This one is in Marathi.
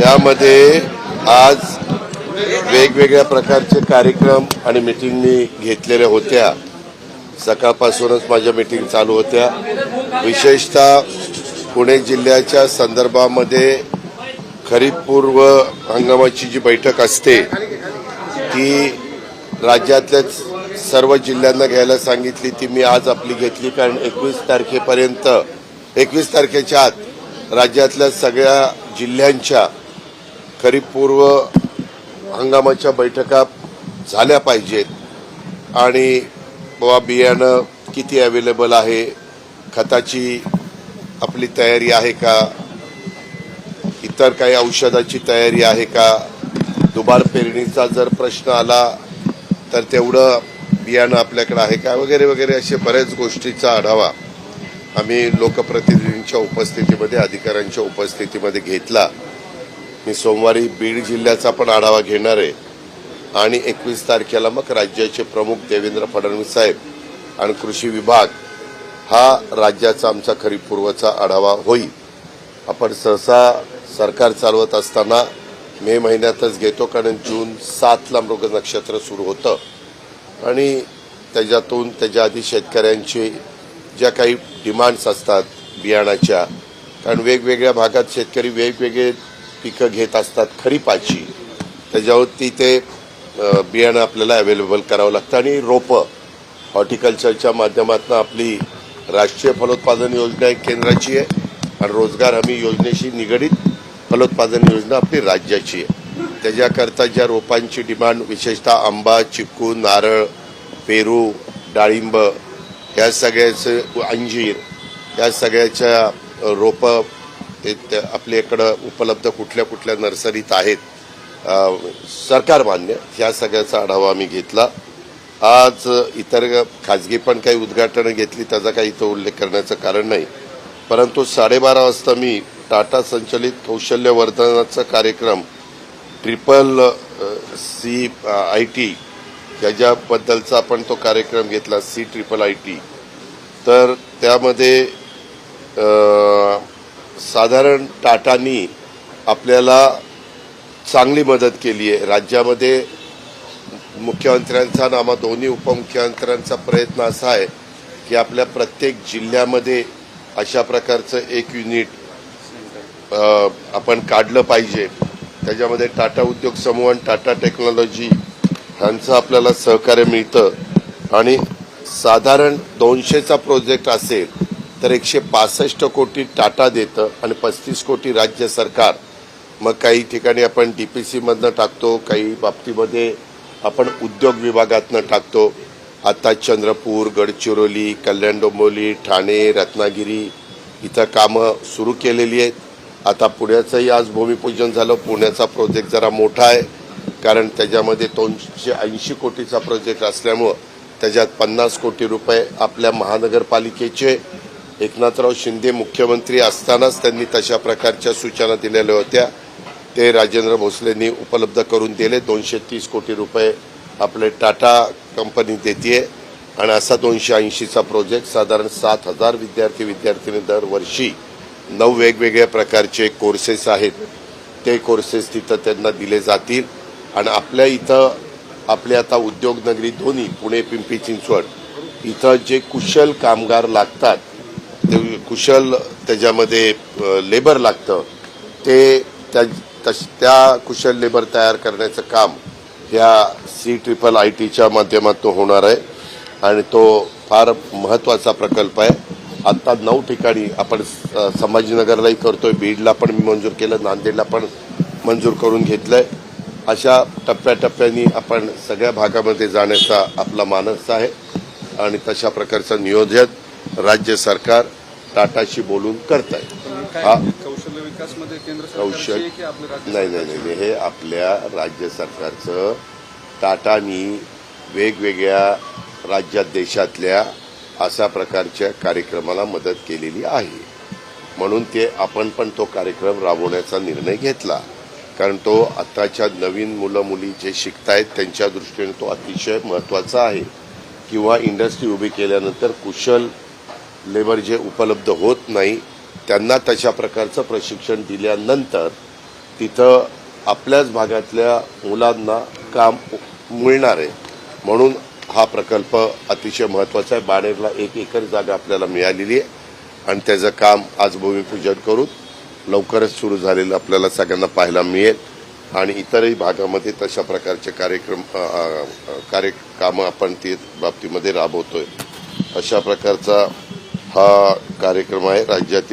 यामध्ये आज वेगवेगळ्या प्रकारचे कार्यक्रम आणि मिटिंग मी घेतलेल्या होत्या. सकाळपासूनच माझ्या मिटिंग चालू होत्या. विशेषतः पुणे जिल्ह्याच्या संदर्भामध्ये खरीप पूर्व हंगामाची जी बैठक असते ती राज्यातल्या सर्व जिल्ह्यांना घ्यायला सांगितली. ती मी आज आपली घेतली कारण एकवीस तारखेपर्यंत एकवीस तारखेच्या आत राज्यातल्या सगळ्या जिल्ह्यांच्या खरीप पूर्व हंगामाच्या बैठका झाल्या पाहिजेत. आणि बाबा बियाणं किती अवेलेबल आहे? खताची आपली तयारी आहे का? इतर काही औषधाची तयारी आहे का? दुबार पेरणीचा जर प्रश्न आला तर तेवढं बियाणं आपल्याकडे आहे का? वगैरे वगैरे असे बऱ्याच गोष्टीचा आढावा आम्ही लोकप्रतिनिधींच्या उपस्थितीमध्ये अधिकाऱ्यांच्या उपस्थितीमध्ये घेतला. मी सोमवारी बीड जिल्ह्याचा पण आढावा घेणार आहे. आणि एकवीस तारखेला मग राज्याचे प्रमुख देवेंद्र फडणवीस साहेब आणि कृषी विभाग हा राज्याचा आमचा खरीप पूर्वचा आढावा होईल. आपण सहसा सरकार चालवत असताना मे महिन्यातच घेतो कारण जून सातला मृग नक्षत्र सुरू होतं. आणि त्याच्यातून त्याच्या आधी शेतकऱ्यांची ज्या काही डिमांड्स असतात बियाणाच्या कारण वेगवेगळ्या भागात शेतकरी वेगवेगळे पिकं घेत असतात खरीपाची त्याच्यावरती ते बियाणं आपल्याला अवेलेबल करावं लागतं. आणि रोपं. हॉर्टिकल्चरच्या माध्यमातून आपली राष्ट्रीय फलोत्पादन योजना एक केंद्राची आहे. आणि रोजगार हमी योजनेशी निगडीत फलोत्पादन योजना आपली राज्याची आहे. त्याच्याकरता ज्या रोपांची डिमांड विशेषतः आंबा चिक्कू नारळ पेरू डाळिंब या सगळ्याचं अंजीर या सगळ्याच्या रोपं ते आपल्याकडं उपलब्ध कुठल्या कुठल्या नर्सरीत आहेत सरकार मान्य. ह्या सगळ्याचा आढावा आम्ही घेतला. आज इतर खाजगी पण काही उद्घाटनं घेतली त्याचा काही इथं उल्लेख करण्याचं कारण नाही. परंतु साडेबारा वाजता मी टाटा संचलित कौशल्यवर्धनाचा कार्यक्रम ट्रिपल सी आय टी याच्याबद्दलचा आपण तो कार्यक्रम घेतला सी ट्रिपल आय टी. तर त्यामध्ये साधारण टाटानी आपल्याला चांगली मदत केली आहे. राज्यामध्ये मुख्यमंत्र्यांचा आणि आम्हा दोन्ही उपमुख्यमंत्र्यांचा प्रयत्न असा आहे की आपल्या प्रत्येक जिल्ह्यामध्ये अशा प्रकारचं एक युनिट आपण काढलं पाहिजे. त्याच्यामध्ये टाटा उद्योग समूह आणि टाटा टेक्नॉलॉजी ह्यांचं आपल्याला सहकार्य मिळतं. आणि साधारण दोनशेचा प्रोजेक्ट असेल तर एकशे पासष्ट कोटी टाटा देतं आणि पस्तीस कोटी राज्य सरकार. मग काही ठिकाणी आपण टी पी सीमधनं टाकतो काही बाबतीमध्ये आपण उद्योग विभागातनं टाकतो. आता चंद्रपूर गडचिरोली कल्याण डोंबिवली ठाणे रत्नागिरी इथं कामं सुरू केलेली आहेत. आता पुण्याचंही आज भूमिपूजन झालं. पुण्याचा प्रोजेक्ट जरा मोठा आहे कारण त्याच्यामध्ये दोनशे ऐंशी कोटीचा प्रोजेक्ट असल्यामुळं त्याच्यात पन्नास कोटी रुपये आपल्या महानगरपालिकेचे एकनाथराव शिंदे मुख्यमंत्री असतानाच त्यांनी तशा प्रकारच्या सूचना दिलेल्या होत्या. ते राजेंद्र भोसलेंनी उपलब्ध करून दिले. दोनशे तीस कोटी रुपये आपले टाटा कंपनी देते आणि असा दोनशे ऐंशीचा प्रोजेक्ट साधारण सात हजार विद्यार्थी विद्यार्थिनी दरवर्षी नऊ वेगवेगळ्या प्रकारचे कोर्सेस आहेत. ते कोर्सेस तिथं त्यांना दिले जातील. आणि आपल्या इथं आपले आता उद्योगनगरी दोन्ही पुणे पिंपरी चिंचवड इथं जे कुशल कामगार लागतात ते कुशल त्याच्यामध्ये लेबर लागतं. ते त्या तश- त्या कुशल लेबर तयार करण्याचं काम ह्या सी ट्रिपल आय टीच्या माध्यमातून होणार आहे. आणि तो फार महत्त्वाचा प्रकल्प आहे. आत्ता नऊ ठिकाणी आपण स- संभाजीनगरलाही करतोय. बीडला पण मी मंजूर केलं. नांदेडला पण मंजूर करून घेतलंय. अशा टप्प्याटप्प्याने आपण सगळ्या भागामध्ये जाण्याचा आपला मानस आहे. आणि तशा प्रकारचं नियोजन राज्य सरकार टाटाशी बोलून करत आहे हा? कौशल्य विकासमध्ये केंद्र कौशल सरकारची आहे की आपलं राज्य नाही नाही नाही हे आपल्या राज्य सरकारचं टाटानी वेगवेगळ्या राज्यात देशातल्या अशा प्रकारच्या कार्यक्रमाला मदत केलेली आहे. म्हणून ते आपण पण तो कार्यक्रम राबवण्याचा निर्णय घेतला. कारण तो आताच्या नवीन मुलं मुली जे शिकतायत त्यांच्या दृष्टीने तो अतिशय महत्त्वाचा आहे. किंवा इंडस्ट्री उभी केल्यानंतर कुशल लेबर जे उपलब्ध होत नाही त्यांना तशा प्रकारचं प्रशिक्षण दिल्यानंतर तिथं आपल्याच भागातल्या मुलांना काम मिळणार. आहे म्हणून हा प्रकल्प अतिशय महत्त्वाचा आहे. बाणेरला एक एकर जागा आपल्याला मिळालेली आहे आणि त्याचं काम आज भूमिपूजन करून लवकरच सुरू झालेलं आपल्याला सगळ्यांना पाहायला मिळेल. आणि इतरही भागामध्ये तशा प्रकारचे कार्यक्रम कार्य कामं आपण ते बाबतीमध्ये राबवतोय. अशा प्रकारचा हा कार्यक्रम आहे राज्यातील